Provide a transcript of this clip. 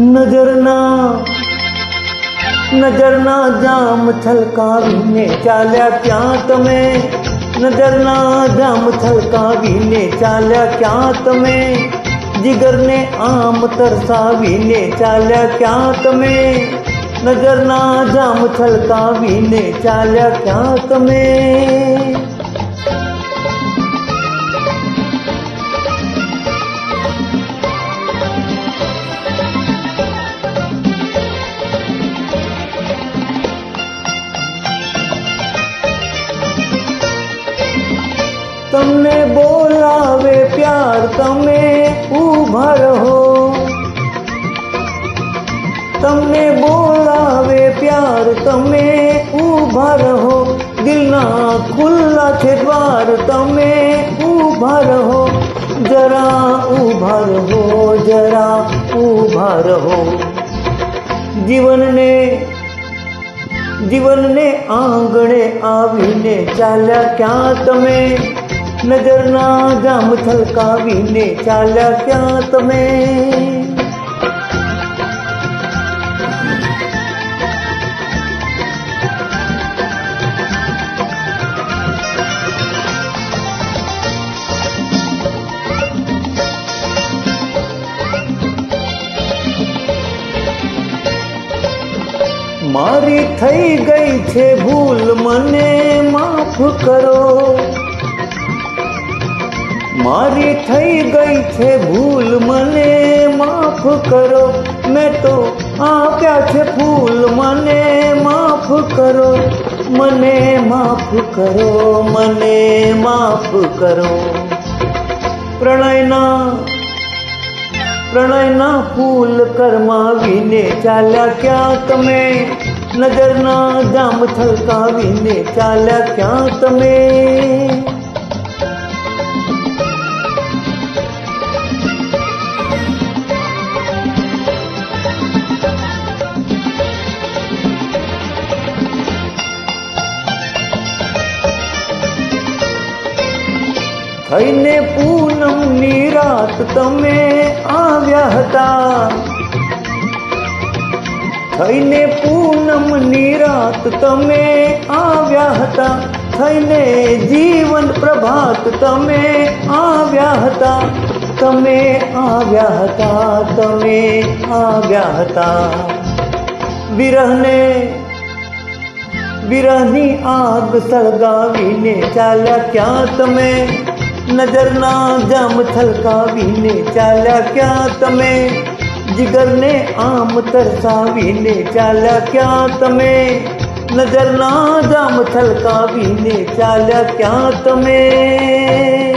નજરના નજરના જામ છલકાવીને ચાલ્યા ક્યાં તમે નજરના જામ છલકાવીને ચાલ્યા ક્યાં તમે જીગરને આમ તરસાવીને ચાલ્યા ક્યાં તમે નજરના જામ છલકાવીને ચાલ્યા ક્યાં તમે તમને બોલાવે પ્યાર તમે ઊભા રહો તમને બોલાવે પ્યાર તમે ઊભા રહો દિલના ખુલ્લા છે દ્વાર તમે ઊભા રહો જરા ઊભા રહો જરા ઊભા રહો જીવનને જીવનને આંગણે આવીને ચાલ્યા ક્યાં તમે? નજરના જામ છલકાવીને ચાલ્યા ક્યાં તમે? મારી થઈ ગઈ છે ભૂલ મને માફ કરો. મારી થઈ ગઈ છે ભૂલ, મને માફ કરો. મેં તો આપ્યા છે ફૂલ, મને માફ કરો. મને માફ કરો, મને માફ કરો. પ્રણયના પ્રણયના ફૂલ કરમાવીને ચાલ્યા ક્યાં તમે? નજરના જામ છલકાવીને ચાલ્યા ક્યાં તમે? થઈને પૂનમની રાત તમે આવ્યા હતા થઈને પૂનમની રાત તમે આવ્યા હતા થઈને જીવન પ્રભાત તમે આવ્યા હતા તમે આવ્યા હતા તમે આવ્યા હતા વિરહને વિરહની આગ સળગાવીને ચાલ્યા ક્યાં તમે નજરના જામ છલકાવીને ચાલ્યા ક્યાં તમે? જીગરને આમ તરસાવીને ચાલ્યા ક્યાં તમે? નજરના જામ છલકાવીને ચાલ્યા ક્યાં તમે?